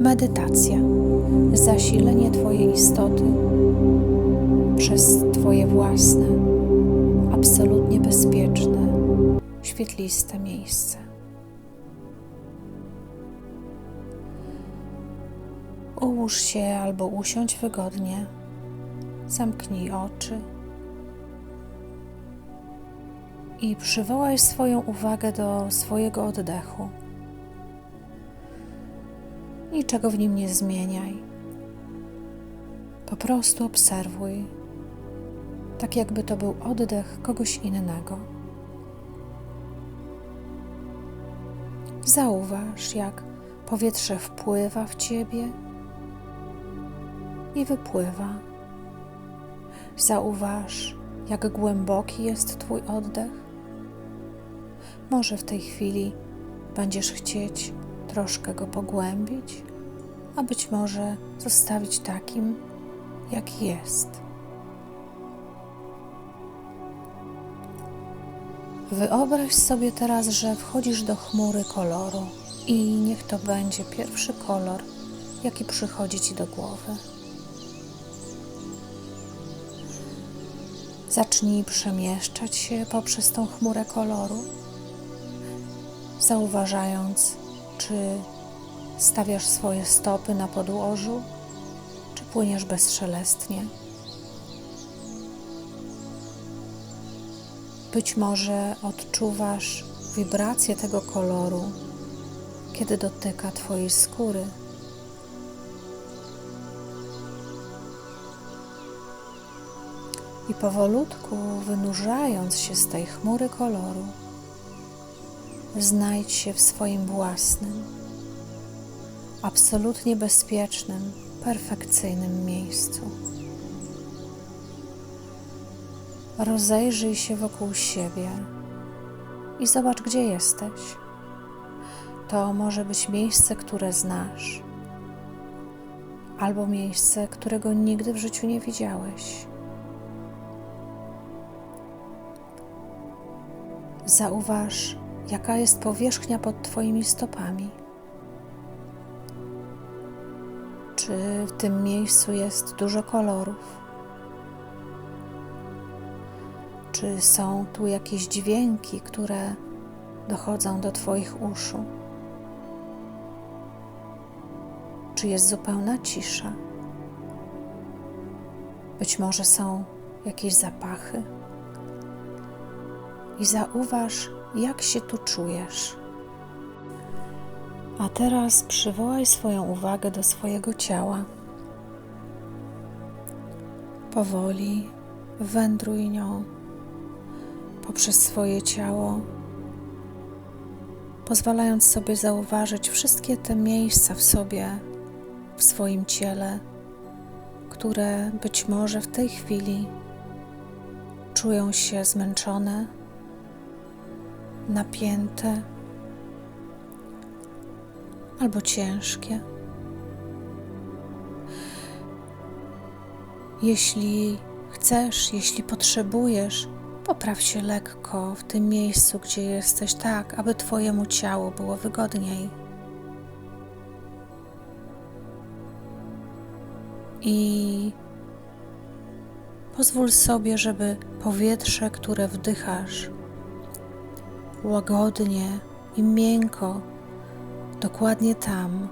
Medytacja, zasilenie Twojej istoty przez Twoje własne, absolutnie bezpieczne, świetliste miejsce. Ułóż się albo usiądź wygodnie, zamknij oczy i przywołaj swoją uwagę do swojego oddechu. Niczego w nim nie zmieniaj. Po prostu obserwuj, tak jakby to był oddech kogoś innego. Zauważ, jak powietrze wpływa w ciebie i wypływa. Zauważ, jak głęboki jest Twój oddech. Może w tej chwili będziesz chcieć troszkę go pogłębić, a być może zostawić takim, jaki jest. Wyobraź sobie teraz, że wchodzisz do chmury koloru i niech to będzie pierwszy kolor, jaki przychodzi ci do głowy. Zacznij przemieszczać się poprzez tą chmurę koloru, zauważając, czy stawiasz swoje stopy na podłożu, czy płyniesz bezszelestnie. Być może odczuwasz wibrację tego koloru, kiedy dotyka Twojej skóry. I powolutku wynurzając się z tej chmury koloru, znajdź się w swoim własnym, absolutnie bezpiecznym, perfekcyjnym miejscu. Rozejrzyj się wokół siebie i zobacz, gdzie jesteś. To może być miejsce, które znasz, albo miejsce, którego nigdy w życiu nie widziałeś. Zauważ, jaka jest powierzchnia pod Twoimi stopami. Czy w tym miejscu jest dużo kolorów? Czy są tu jakieś dźwięki, które dochodzą do Twoich uszu? Czy jest zupełna cisza? Być może są jakieś zapachy? I zauważ, jak się tu czujesz. A teraz przywołaj swoją uwagę do swojego ciała. Powoli wędruj nią poprzez swoje ciało, pozwalając sobie zauważyć wszystkie te miejsca w sobie, w swoim ciele, które być może w tej chwili czują się zmęczone, napięte albo ciężkie. Jeśli chcesz, jeśli potrzebujesz, Popraw się lekko w tym miejscu, gdzie jesteś, tak, aby Twojemu ciału było wygodniej. I pozwól sobie, żeby powietrze, które wdychasz, łagodnie i miękko, dokładnie tam,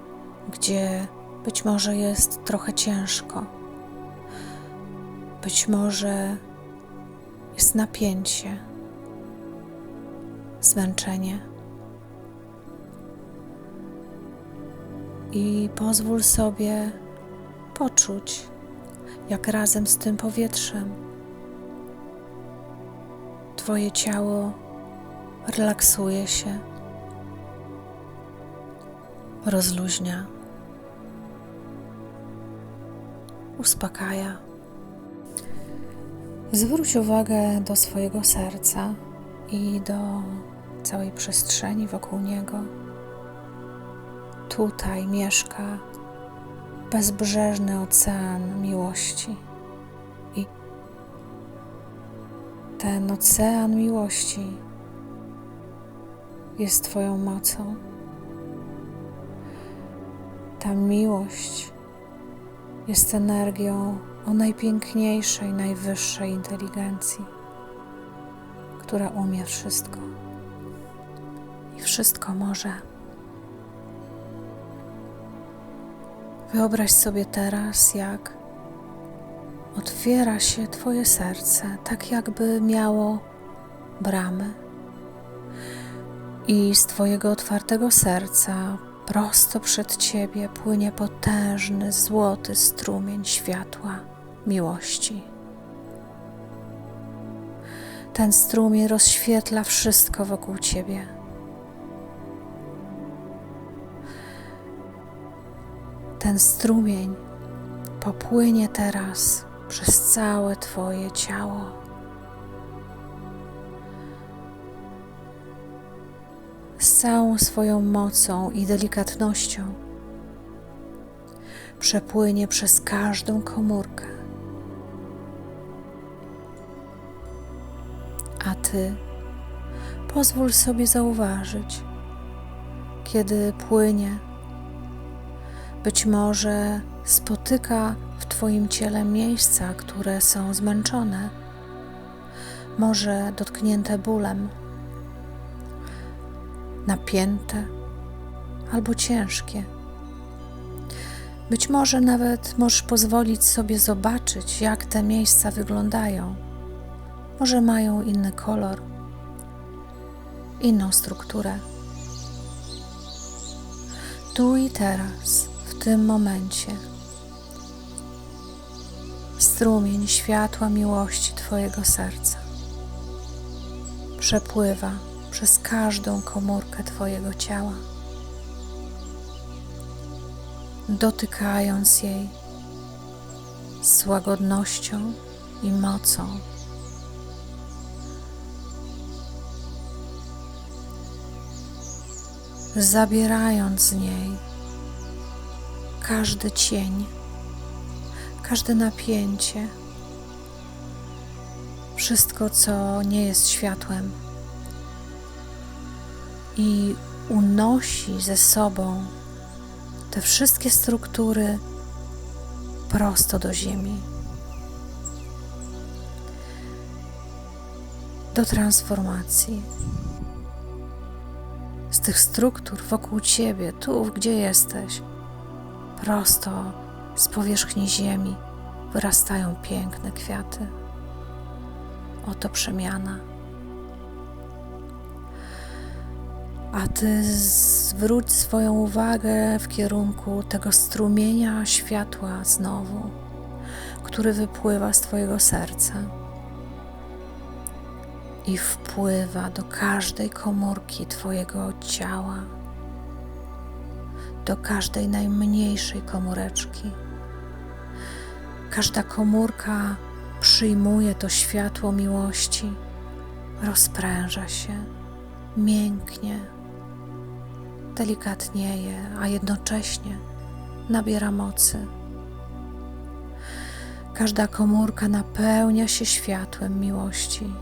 gdzie być może jest trochę ciężko, być może jest napięcie, zmęczenie. I pozwól sobie poczuć, jak razem z tym powietrzem Twoje ciało relaksuje się, rozluźnia, uspokaja. Zwróć uwagę do swojego serca i do całej przestrzeni wokół niego. Tutaj mieszka bezbrzeżny ocean miłości. I ten ocean miłości jest Twoją mocą. Ta miłość jest energią o najpiękniejszej, najwyższej inteligencji, która umie wszystko i wszystko może. Wyobraź sobie teraz, jak otwiera się Twoje serce, tak jakby miało bramy. I z Twojego otwartego serca prosto przed Ciebie płynie potężny, złoty strumień światła, miłości. Ten strumień rozświetla wszystko wokół Ciebie. Ten strumień popłynie teraz przez całe Twoje ciało. Całą swoją mocą i delikatnością przepłynie przez każdą komórkę. A Ty pozwól sobie zauważyć, kiedy płynie, być może spotyka w Twoim ciele miejsca, które są zmęczone, może dotknięte bólem, napięte albo ciężkie. Być może nawet możesz pozwolić sobie zobaczyć, jak te miejsca wyglądają. Może mają inny kolor, inną strukturę. Tu i teraz, w tym momencie strumień światła miłości Twojego serca przepływa przez każdą komórkę Twojego ciała, dotykając jej z łagodnością i mocą. Zabierając z niej każdy cień każde napięcie, wszystko, co nie jest światłem, i unosi ze sobą te wszystkie struktury prosto do Ziemi. Do transformacji. Z tych struktur wokół Ciebie, tu, gdzie jesteś, prosto z powierzchni ziemi wyrastają piękne kwiaty. Oto przemiana. A ty zwróć swoją uwagę w kierunku tego strumienia światła znowu, który wypływa z Twojego serca i wpływa do każdej komórki Twojego ciała, do każdej najmniejszej komóreczki. Każda komórka przyjmuje to światło miłości, rozpręża się, mięknie, delikatnieje, a jednocześnie nabiera mocy. Każda komórka napełnia się światłem miłości.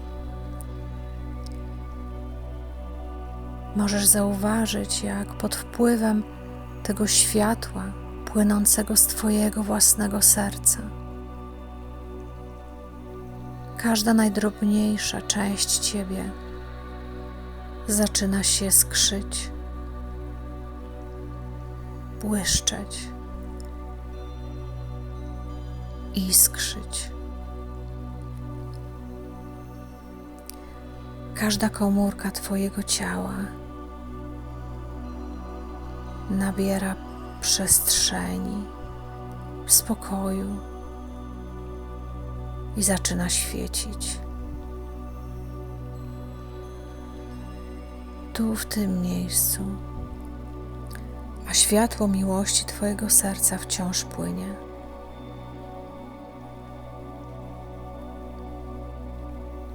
Możesz zauważyć, jak pod wpływem tego światła płynącego z Twojego własnego serca. Każda najdrobniejsza część Ciebie zaczyna się skrzyć, błyszczeć, iskrzyć. Każda komórka Twojego ciała nabiera przestrzeni, spokoju i zaczyna świecić. Tu, w tym miejscu, światło miłości Twojego serca wciąż płynie.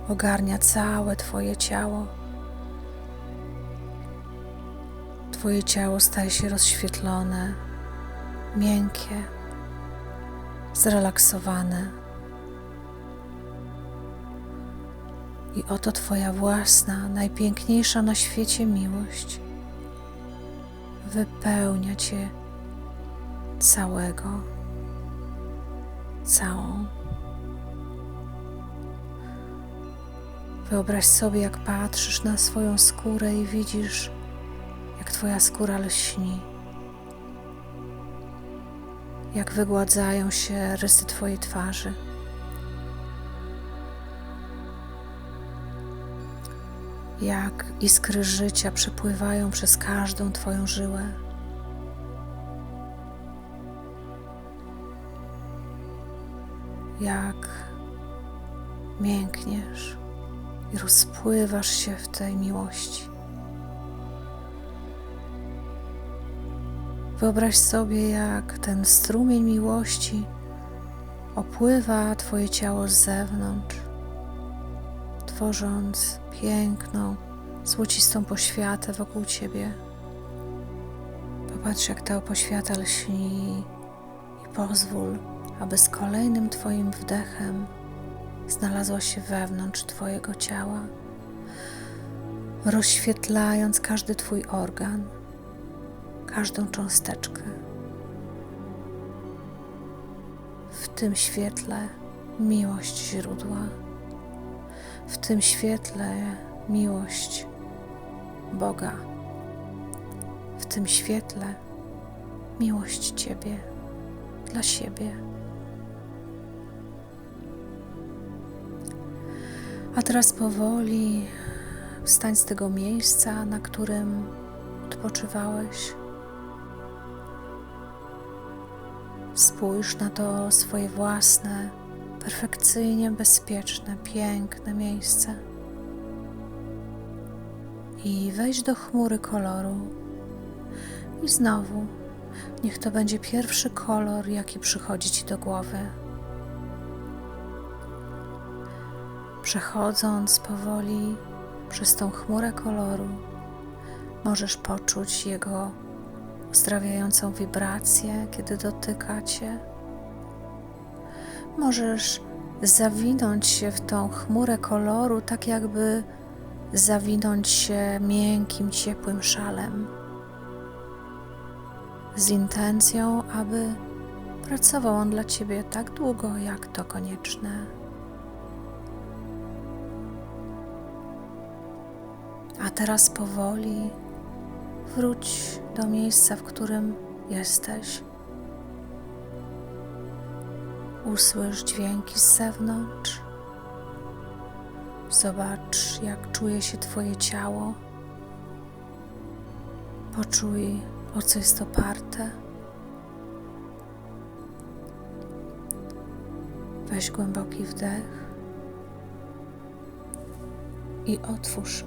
Ogarnia całe Twoje ciało. Twoje ciało staje się rozświetlone, miękkie, zrelaksowane. I oto Twoja własna, najpiękniejsza na świecie miłość wypełnia Cię całego, całą. Wyobraź sobie, jak patrzysz na swoją skórę i widzisz, jak Twoja skóra lśni, jak wygładzają się rysy Twojej twarzy. Jak iskry życia przepływają przez każdą Twoją żyłę. Jak miękniesz i rozpływasz się w tej miłości. Wyobraź sobie, jak ten strumień miłości opływa Twoje ciało z zewnątrz, tworząc piękną, złocistą poświatę wokół Ciebie. Popatrz, jak ta poświata lśni i pozwól, aby z kolejnym Twoim wdechem znalazła się wewnątrz Twojego ciała, rozświetlając każdy Twój organ, każdą cząsteczkę. W tym świetle miłość źródła, w tym świetle miłość Boga, w tym świetle miłość Ciebie dla siebie. A teraz powoli wstań z tego miejsca, na którym odpoczywałeś. Spójrz na to swoje własne, perfekcyjnie bezpieczne, piękne miejsce. I wejdź do chmury koloru. I znowu, niech to będzie pierwszy kolor, jaki przychodzi ci do głowy. Przechodząc powoli przez tą chmurę koloru, możesz poczuć jego uzdrawiającą wibrację, kiedy dotyka cię. Możesz zawinąć się w tą chmurę koloru, tak jakby zawinąć się miękkim, ciepłym szalem, z intencją, aby pracował on dla ciebie tak długo, jak to konieczne. A teraz powoli wróć do miejsca, w którym jesteś. Usłysz dźwięki z zewnątrz. Zobacz, jak czuje się Twoje ciało. Poczuj, o co jest oparte. Weź głęboki wdech i otwórz.